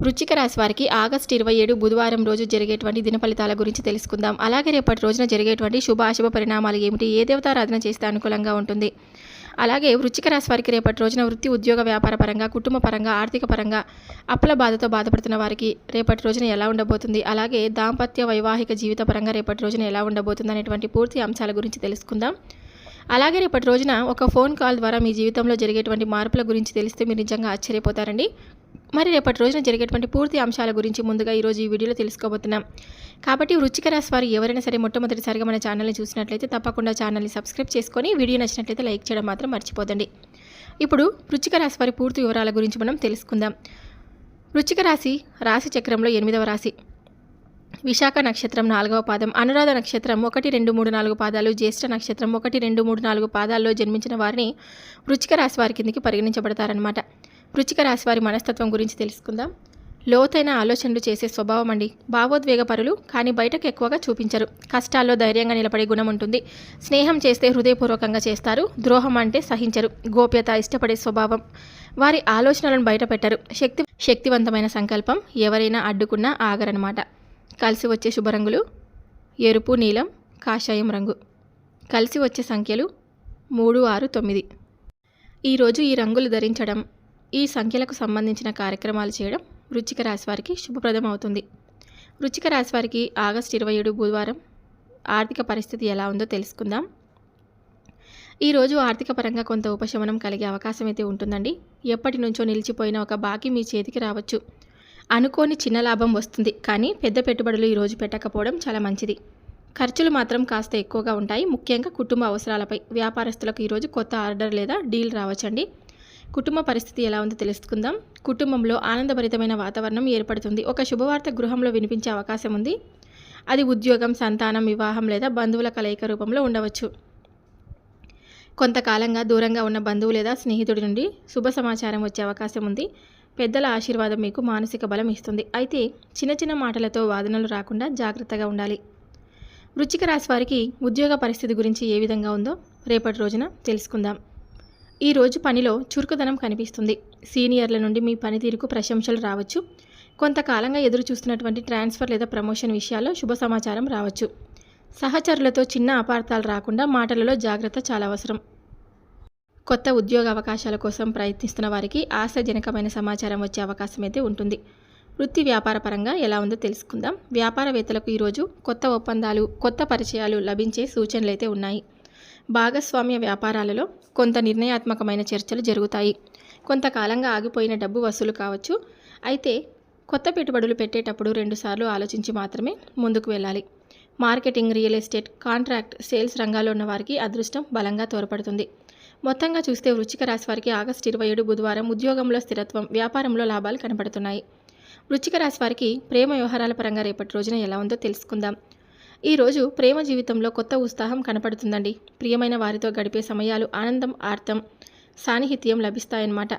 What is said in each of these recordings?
వృచ్చిక రాశి వారికి ఆగస్టు ఇరవై ఏడు బుధవారం రోజు జరిగేటువంటి దిన ఫలితాల గురించి తెలుసుకుందాం. అలాగే రేపటి రోజున జరిగేటువంటి శుభ అశుభ పరిణామాలు ఏమిటి? ఏ దేవతారాధన చేస్తే అనుకూలంగా ఉంటుంది? అలాగే వృచ్చిక రాశి వారికి రేపటి రోజున వృత్తి ఉద్యోగ వ్యాపార పరంగా కుటుంబ పరంగా ఆర్థిక పరంగా అప్పుల బాధతో బాధపడుతున్న వారికి రేపటి రోజున ఎలా ఉండబోతుంది? అలాగే దాంపత్య వైవాహిక జీవిత పరంగా రేపటి రోజున ఎలా ఉండబోతుంది అనేటువంటి పూర్తి అంశాల గురించి తెలుసుకుందాం. అలాగే రేపటి రోజున ఒక ఫోన్ కాల్ ద్వారా మీ జీవితంలో జరిగేటువంటి మార్పుల గురించి తెలిస్తే మీరు నిజంగా ఆశ్చర్యపోతారండి. మరి రేపటి రోజున జరిగేటువంటి పూర్తి అంశాల గురించి ముందుగా ఈరోజు ఈ వీడియోలో తెలుసుకోబోతున్నాం. కాబట్టి వృచ్చిక రాశి వారు ఎవరైనా సరే మొట్టమొదటిసారిగా మన ఛానల్ని చూసినట్లయితే తప్పకుండా ఛానల్ని సబ్స్క్రైబ్ చేసుకొని వీడియో నచ్చినట్లయితే లైక్ చేయడం మాత్రం మర్చిపోదండి. ఇప్పుడు వృచ్చిక రాశి వారి పూర్తి వివరాల గురించి మనం తెలుసుకుందాం. వృచ్చిక రాశి రాశి చక్రంలో ఎనిమిదవ రాశి. విశాఖ నక్షత్రం నాలుగవ పాదం అనురాధ నక్షత్రం ఒకటి రెండు మూడు నాలుగు పాదాలు జ్యేష్ఠ నక్షత్రం ఒకటి రెండు మూడు నాలుగు పాదాల్లో జన్మించిన వారిని వృచ్చిక రాశి వారి కిందికి పరిగణించబడతారనమాట వృచ్చిక రాశి వారి మనస్తత్వం గురించి తెలుసుకుందాం. లోతైన ఆలోచనలు చేసే స్వభావం అండి. భావోద్వేగపరులు కానీ బయటకు ఎక్కువగా చూపించరు. కష్టాల్లో ధైర్యంగా నిలబడే గుణం ఉంటుంది. స్నేహం చేస్తే హృదయపూర్వకంగా చేస్తారు. ద్రోహం అంటే సహించరు. గోప్యత ఇష్టపడే స్వభావం. వారి ఆలోచనలను బయట పెట్టరు. శక్తి శక్తివంతమైన సంకల్పం ఎవరైనా అడ్డుకున్నా ఆగరనమాట కలిసి వచ్చే శుభరంగులు ఎరుపు నీలం కాషాయం రంగు. కలిసి వచ్చే సంఖ్యలు మూడు ఆరు తొమ్మిది. ఈరోజు ఈ రంగులు ధరించడం ఈ సంఖ్యలకు సంబంధించిన కార్యక్రమాలు చేయడం వృచ్చిక రాశి వారికి శుభప్రదం అవుతుంది వృచ్చిక రాశి వారికి ఆగస్టు ఇరవై ఏడు బుధవారం ఆర్థిక పరిస్థితి ఎలా ఉందో తెలుసుకుందాం. ఈరోజు ఆర్థిక పరంగా కొంత ఉపశమనం కలిగే అవకాశం అయితే ఉంటుందండి. ఎప్పటి నుంచో నిలిచిపోయిన ఒక బాకీ మీ చేతికి రావచ్చు. అనుకోని చిన్న లాభం వస్తుంది కానీ పెద్ద పెట్టుబడులు ఈరోజు పెట్టకపోవడం చాలా మంచిది. ఖర్చులు మాత్రం కాస్త ఎక్కువగా ఉంటాయి. ముఖ్యంగా కుటుంబ అవసరాలపై వ్యాపారస్తులకు ఈరోజు కొత్త ఆర్డర్ లేదా డీల్ రావచ్చండి. కుటుంబ పరిస్థితి ఎలా ఉందో తెలుసుకుందాం. కుటుంబంలో ఆనందభరితమైన వాతావరణం ఏర్పడుతుంది. ఒక శుభవార్త గృహంలో వినిపించే అవకాశం ఉంది. అది ఉద్యోగం సంతానం వివాహం లేదా బంధువుల కలయిక రూపంలో ఉండవచ్చు. కొంతకాలంగా దూరంగా ఉన్న బంధువు లేదా స్నేహితుడి నుండి శుభ సమాచారం వచ్చే అవకాశం ఉంది. పెద్దల ఆశీర్వాదం మీకు మానసిక బలం ఇస్తుంది. అయితే చిన్న చిన్న మాటలతో వాదనలు రాకుండా జాగ్రత్తగా ఉండాలి. వృచ్చిక రాశి వారికి ఉద్యోగ పరిస్థితి గురించి ఏ విధంగా ఉందో రేపటి రోజున తెలుసుకుందాం. ఈ రోజు పనిలో చురుకుదనం కనిపిస్తుంది. సీనియర్ల నుండి మీ పనితీరుకు ప్రశంసలు రావచ్చు. కొంతకాలంగా ఎదురు చూస్తున్నటువంటి ట్రాన్స్ఫర్ లేదా ప్రమోషన్ విషయాల్లో శుభ సమాచారం రావచ్చు. సహచరులతో చిన్న అపార్థాలు రాకుండా మాటలలో జాగ్రత్త చాలా అవసరం. కొత్త ఉద్యోగ అవకాశాల కోసం ప్రయత్నిస్తున్న వారికి ఆశాజనకమైన సమాచారం వచ్చే అవకాశం అయితే ఉంటుంది. వృత్తి వ్యాపార పరంగా ఎలా ఉందో తెలుసుకుందాం. వ్యాపారవేత్తలకు ఈరోజు కొత్త ఒప్పందాలు కొత్త పరిచయాలు లభించే సూచనలు అయితే ఉన్నాయి. భాగస్వామ్య వ్యాపారాలలో కొంత నిర్ణయాత్మకమైన చర్చలు జరుగుతాయి. కొంతకాలంగా ఆగిపోయిన డబ్బు వసూలు కావచ్చు. అయితే కొత్త పెట్టుబడులు పెట్టేటప్పుడు రెండుసార్లు ఆలోచించి మాత్రమే ముందుకు వెళ్ళాలి. Marketing real estate contract sales రంగాల్లో ఉన్న వారికి అదృష్టం బలంగా తోడ్పడుతుంది. మొత్తంగా చూస్తే వృచ్చిక రాశి వారికి ఆగస్టు ఇరవై ఏడు బుధవారం ఉద్యోగంలో స్థిరత్వం వ్యాపారంలో లాభాలు కనపడుతున్నాయి వృచ్చిక రాశి వారికి ప్రేమ వ్యవహారాల పరంగా రేపటి రోజున ఎలా ఉందో తెలుసుకుందాం. ఈరోజు ప్రేమ జీవితంలో కొత్త ఉత్సాహం కనపడుతుందండి. ప్రియమైన వారితో గడిపే సమయాలు ఆనందం ఆర్తం సాన్నిహిత్యం లభిస్తాయన్నమాట.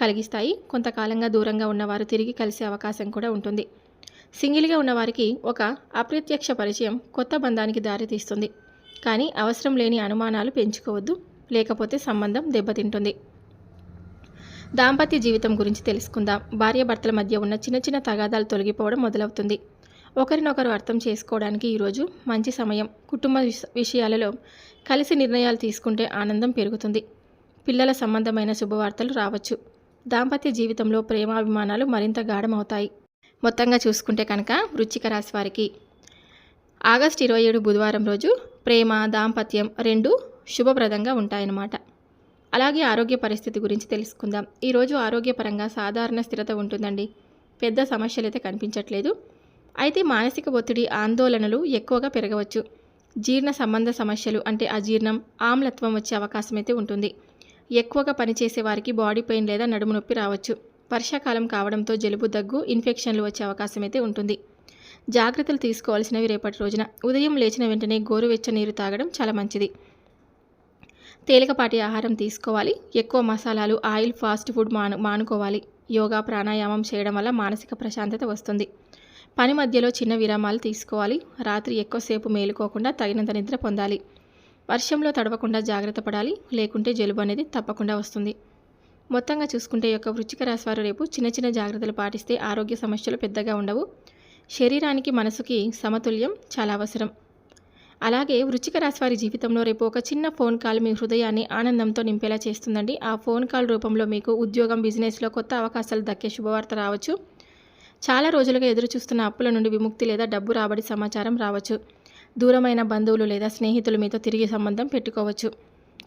కలిగిస్తాయి కొంతకాలంగా దూరంగా ఉన్నవారు తిరిగి కలిసే అవకాశం కూడా ఉంటుంది. సింగిల్గా ఉన్నవారికి ఒక అప్రత్యక్ష పరిచయం కొత్త బంధానికి దారితీస్తుంది కానీ అవసరం లేని అనుమానాలు పెంచుకోవద్దు లేకపోతే సంబంధం దెబ్బతింటుంది. దాంపత్య జీవితం గురించి తెలుసుకుందాం. భార్యాభర్తల మధ్య ఉన్న చిన్న చిన్న తగాదాలు తొలగిపోవడం మొదలవుతుంది. ఒకరినొకరు అర్థం చేసుకోవడానికి ఈరోజు మంచి సమయం. కుటుంబ విషయాలలో కలిసి నిర్ణయాలు తీసుకుంటే ఆనందం పెరుగుతుంది. పిల్లల సంబంధమైన శుభవార్తలు రావచ్చు. దాంపత్య జీవితంలో ప్రేమాభిమానాలు మరింత గాఢమవుతాయి. మొత్తంగా చూసుకుంటే కనుక వృచ్చిక రాశి వారికి ఆగస్టు ఇరవై ఏడు బుధవారం రోజు ప్రేమ దాంపత్యం రెండు శుభప్రదంగా ఉంటాయన్నమాట. అలాగే ఆరోగ్య పరిస్థితి గురించి తెలుసుకుందాం. ఈరోజు ఆరోగ్యపరంగా సాధారణ స్థిరత ఉంటుందండి. పెద్ద సమస్యలు అయితే కనిపించట్లేదు. అయితే మానసిక ఒత్తిడి ఆందోళనలు ఎక్కువగా పెరగవచ్చు. జీర్ణ సంబంధ సమస్యలు అంటే అజీర్ణం ఆమ్లత్వం వచ్చే అవకాశం అయితే ఉంటుంది. ఎక్కువగా పనిచేసే వారికి బాడీ పెయిన్ లేదా నడుము నొప్పి రావచ్చు. వర్షాకాలం కావడంతో జలుబు దగ్గు ఇన్ఫెక్షన్లు వచ్చే అవకాశం అయితే ఉంటుంది. జాగ్రత్తలు తీసుకోవాల్సినవి రేపటి రోజున. ఉదయం లేచిన వెంటనే గోరువెచ్చ నీరు తాగడం చాలా మంచిది. తేలికపాటి ఆహారం తీసుకోవాలి. ఎక్కువ మసాలాలు ఆయిల్ ఫాస్ట్ ఫుడ్ మాను మానుకోవాలి. యోగా ప్రాణాయామం చేయడం వల్ల మానసిక ప్రశాంతత వస్తుంది. పని మధ్యలో చిన్న విరామాలు తీసుకోవాలి. రాత్రి ఎక్కువసేపు మేలుకోకుండా తగినంత నిద్ర పొందాలి. వర్షంలో తడవకుండా జాగ్రత్త పడాలి. లేకుంటే జలుబు అనేది తప్పకుండా వస్తుంది. మొత్తంగా చూసుకుంటే యొక్క వృచ్చిక రేపు చిన్న చిన్న జాగ్రత్తలు పాటిస్తే ఆరోగ్య సమస్యలు పెద్దగా ఉండవు. శరీరానికి మనసుకి సమతుల్యం చాలా అవసరం. అలాగే వృచ్చిక జీవితంలో రేపు ఒక చిన్న ఫోన్ కాల్ మీ హృదయాన్ని ఆనందంతో నింపేలా చేస్తుందండి. ఆ ఫోన్ కాల్ రూపంలో మీకు ఉద్యోగం బిజినెస్లో కొత్త అవకాశాలు దక్కే శుభవార్త రావచ్చు. చాలా రోజులుగా ఎదురు చూస్తున్న అప్పుల నుండి విముక్తి లేదా డబ్బు రాబడి సమాచారం రావచ్చు. దూరమైన బంధువులు లేదా స్నేహితులు మీతో తిరిగి సంబంధం పెట్టుకోవచ్చు.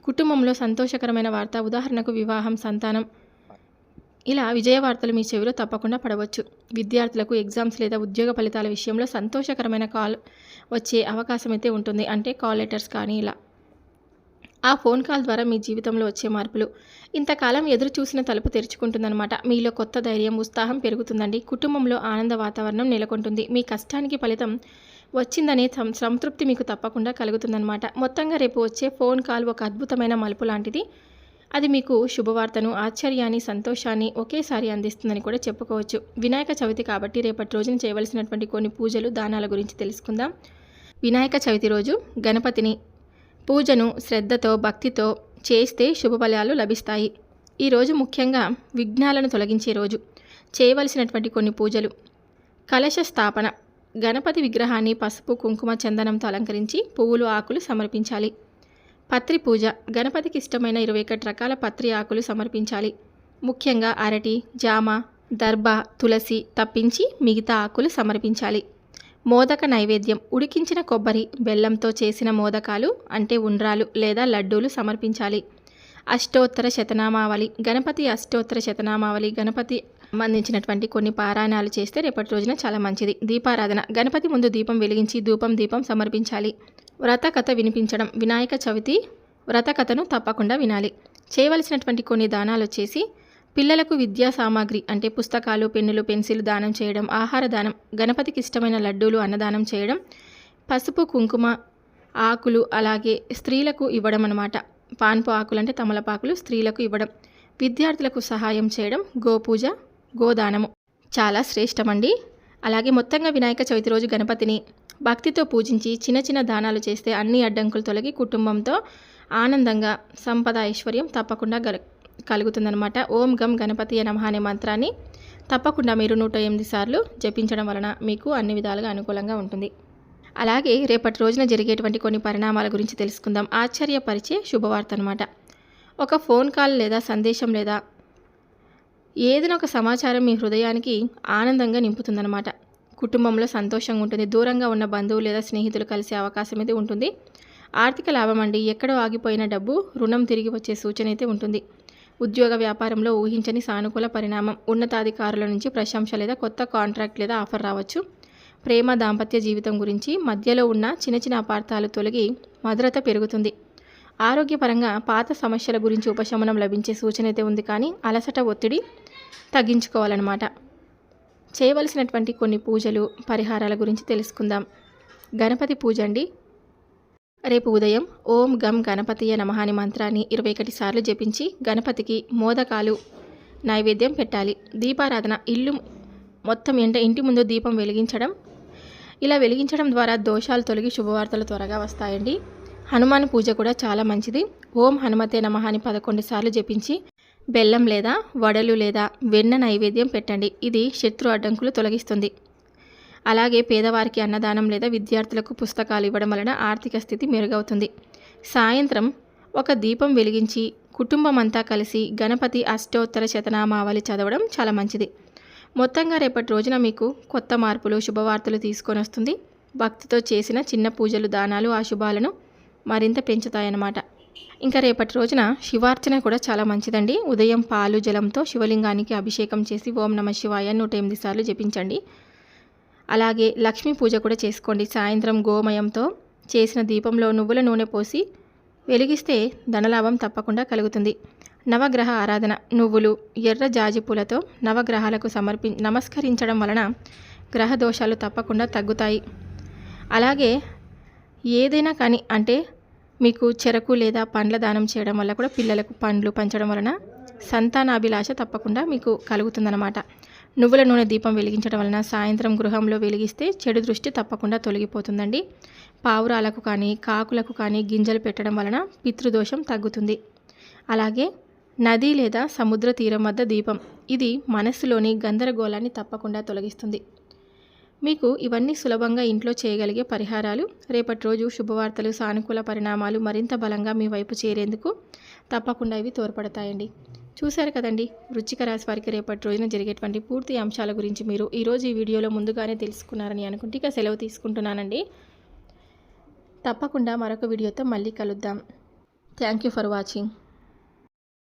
కుటుంబంలో సంతోషకరమైన వార్త ఉదాహరణకు వివాహం సంతానం. ఇలా విజయ వార్తలు మీ చెవిలో తప్పకుండా పడవచ్చు. విద్యార్థులకు ఎగ్జామ్స్ లేదా ఉద్యోగ ఫలితాల విషయంలో సంతోషకరమైన కాల్ వచ్చే అవకాశం అయితే ఉంటుంది. అంటే కాల్ లెటర్స్ కానీ ఇలా. ఆ ఫోన్ కాల్ ద్వారా మీ జీవితంలో వచ్చే మార్పులు. ఇంతకాలం ఎదురు చూసిన తలుపు తెరుచుకుంటుందన్నమాట. మీలో కొత్త ధైర్యం ఉత్సాహం పెరుగుతుందండి. కుటుంబంలో ఆనంద వాతావరణం నెలకొంటుంది. మీ కష్టానికి ఫలితం వచ్చిందనే సం- సంతృప్తి మీకు తప్పకుండా కలుగుతుందన్నమాట. మొత్తంగా రేపు వచ్చే ఫోన్ కాల్ ఒక అద్భుతమైన మలుపు లాంటిది. అది మీకు శుభవార్తను ఆశ్చర్యాన్ని సంతోషాన్ని ఒకేసారి అందిస్తుందని కూడా చెప్పుకోవచ్చు. వినాయక చవితి కాబట్టి రేపటి రోజున చేయవలసినటువంటి కొన్ని పూజలు దానాల గురించి తెలుసుకుందాం. వినాయక చవితి రోజు గణపతిని పూజను శ్రద్ధతో భక్తితో చేస్తే శుభఫలాలు లభిస్తాయి. ఈరోజు ముఖ్యంగా విఘ్నాలను తొలగించే రోజు. చేయవలసినటువంటి కొన్ని పూజలు. కలశ స్థాపన. గణపతి విగ్రహాన్ని పసుపు కుంకుమ చందనంతో అలంకరించి పువ్వులు ఆకులు సమర్పించాలి. పత్రి పూజ. గణపతికి ఇష్టమైన ఇరవై ఒకటి రకాల పత్రి ఆకులు సమర్పించాలి. ముఖ్యంగా అరటి జామ దర్భ తులసి తప్పించి మిగతా ఆకులు సమర్పించాలి. మోదక నైవేద్యం ఉడికించిన కొబ్బరి బెల్లంతో చేసిన మోదకాలు అంటే ఉండ్రాలు లేదా లడ్డూలు సమర్పించాలి. అష్టోత్తర శతనామావళి గణపతి అష్టోత్తర శతనామావళి గణపతి సంబంధించినటువంటి కొన్ని పారాయణాలు చేస్తే రేపటి రోజున చాలా మంచిది. దీపారాధన గణపతి ముందు దీపం వెలిగించి ధూపం దీపం సమర్పించాలి. వ్రత కథ వినిపించడం వినాయక చవితి వ్రత కథను తప్పకుండా వినాలి. చేయవలసినటువంటి కొన్ని దానాలు వచ్చేసి పిల్లలకు విద్యా సామాగ్రి అంటే పుస్తకాలు పెన్నులు పెన్సిల్ దానం చేయడం ఆహార దానం గణపతికి ఇష్టమైన లడ్డూలు అన్నదానం చేయడం పసుపు కుంకుమ ఆకులు అలాగే స్త్రీలకు ఇవ్వడం అన్నమాట. పాన్పు ఆకులు అంటే తమలపాకులు స్త్రీలకు ఇవ్వడం. విద్యార్థులకు సహాయం చేయడం గోపూజ గోదానము. చాలా శ్రేష్టమండి. అలాగే మొత్తంగా వినాయక చవితి రోజు గణపతిని భక్తితో పూజించి చిన్న చిన్న దానాలు చేస్తే అన్ని అడ్డంకులు తొలగి కుటుంబంతో ఆనందంగా సంపద ఐశ్వర్యం తప్పకుండా గల కలుగుతుందనమాట ఓం గం గణపతి నమ అనే మంత్రాన్ని తప్పకుండా మీరు నూట ఎనిమిది సార్లు జపించడం వలన మీకు అన్ని విధాలుగా అనుకూలంగా ఉంటుంది. అలాగే రేపటి రోజున జరిగేటువంటి కొన్ని పరిణామాల గురించి తెలుసుకుందాం. ఆశ్చర్యపరిచే శుభవార్త అనమాట ఒక ఫోన్ కాల్ లేదా సందేశం లేదా ఏదైనా ఒక సమాచారం మీ హృదయానికి ఆనందంగా నింపుతుందన్నమాట. కుటుంబంలో సంతోషంగా ఉంటుంది దూరంగా ఉన్న బంధువు లేదా స్నేహితులు కలిసే అవకాశం అయితే ఉంటుంది. ఆర్థిక లాభం అండి ఎక్కడో ఆగిపోయిన డబ్బు రుణం తిరిగి వచ్చే సూచన అయితే ఉంటుంది. ఉద్యోగ వ్యాపారంలో ఊహించని సానుకూల పరిణామం. ఉన్నతాధికారుల నుంచి ప్రశంస లేదా కొత్త కాంట్రాక్ట్ లేదా ఆఫర్ రావచ్చు. ప్రేమ దాంపత్య జీవితం గురించి మధ్యలో ఉన్న చిన్న చిన్న అపార్థాలు తొలగి మధురత పెరుగుతుంది. ఆరోగ్యపరంగా పాత సమస్యల గురించి ఉపశమనం లభించే సూచన అయితే ఉంది కానీ అలసట ఒత్తిడి తగ్గించుకోవాలన్నమాట. చేయవలసినటువంటి కొన్ని పూజలు పరిహారాల గురించి తెలుసుకుందాం. గణపతి పూజ అండి. రేపు ఉదయం ఓం గం గణపతియ నమహాని అనే మంత్రాన్ని ఇరవై ఒకటి సార్లు జపించి గణపతికి మోదకాలు నైవేద్యం పెట్టాలి. దీపారాధన ఇల్లు మొత్తం ఎంట ఇంటి ముందు దీపం వెలిగించడం. ఇలా వెలిగించడం ద్వారా దోషాలు తొలగి శుభవార్తలు త్వరగా వస్తాయండి. హనుమాన్ పూజ కూడా చాలా మంచిది. ఓం హనుమతే నమహాని అని పదకొండు సార్లు జపించి బెల్లం లేదా వడలు లేదా వెన్న నైవేద్యం పెట్టండి. ఇది శత్రు అడ్డంకులు తొలగిస్తుంది. అలాగే పేదవారికి అన్నదానం లేదా విద్యార్థులకు పుస్తకాలు ఇవ్వడం వలన ఆర్థిక స్థితి మెరుగవుతుంది. సాయంత్రం ఒక దీపం వెలిగించి కుటుంబం అంతా కలిసి గణపతి అష్టోత్తర శతనామావళి చదవడం చాలా మంచిది. మొత్తంగా రేపటి రోజున మీకు కొత్త మార్పులు శుభవార్తలు తీసుకొని వస్తుంది. భక్తితో చేసిన చిన్న పూజలు దానాలు ఆ శుభాలను మరింత పెంచుతాయన్నమాట. ఇంకా రేపటి రోజున శివార్చన కూడా చాలా మంచిదండి. ఉదయం పాలు జలంతో శివలింగానికి అభిషేకం చేసి ఓం నమ శివాయ నూట ఎనిమిది సార్లు జపించండి. అలాగే లక్ష్మీ పూజ కూడా చేసుకోండి. సాయంత్రం గోమయంతో చేసిన దీపంలో నువ్వుల నూనె పోసి వెలిగిస్తే ధనలాభం తప్పకుండా కలుగుతుంది. నవగ్రహ ఆరాధన. నువ్వులు ఎర్ర జాజి పూలతో నవగ్రహాలకు సమర్పి నమస్కరించడం వలన గ్రహ దోషాలు తప్పకుండా తగ్గుతాయి. అలాగే ఏదైనా కానీ అంటే మీకు చెరకు లేదా పండ్ల దానం చేయడం వల్ల కూడా పిల్లలకు పండ్లు పంచడం వలన సంతానాభిలాష తప్పకుండా మీకు కలుగుతుందన్నమాట. నువ్వుల నూనె దీపం వెలిగించడం వలన సాయంత్రం గృహంలో వెలిగిస్తే చెడు దృష్టి తప్పకుండా తొలగిపోతుందండి. పావురాలకు కానీ కాకులకు కానీ గింజలు పెట్టడం వలన పితృదోషం తగ్గుతుంది. అలాగే నది లేదా సముద్ర తీరం వద్ద దీపం ఇది మనస్సులోని గందరగోళాన్ని తప్పకుండా తొలగిస్తుంది. మీకు ఇవన్నీ సులభంగా ఇంట్లో చేయగలిగే పరిహారాలు. రేపటి రోజు శుభవార్తలు సానుకూల పరిణామాలు మరింత బలంగా మీ వైపు చేరేందుకు తప్పకుండా ఇవి తోడ్పడతాయండి. చూశారు కదండి. వృచ్చిక రాశి వారికి రేపటి రోజున జరిగేటువంటి పూర్తి అంశాల గురించి మీరు ఈరోజు ఈ వీడియోలో ముందుగానే తెలుసుకున్నారని అనుకుంటే ఇక సెలవు తీసుకుంటున్నానండి. తప్పకుండా మరొక వీడియోతో మళ్ళీ కలుద్దాం. Thank you for watching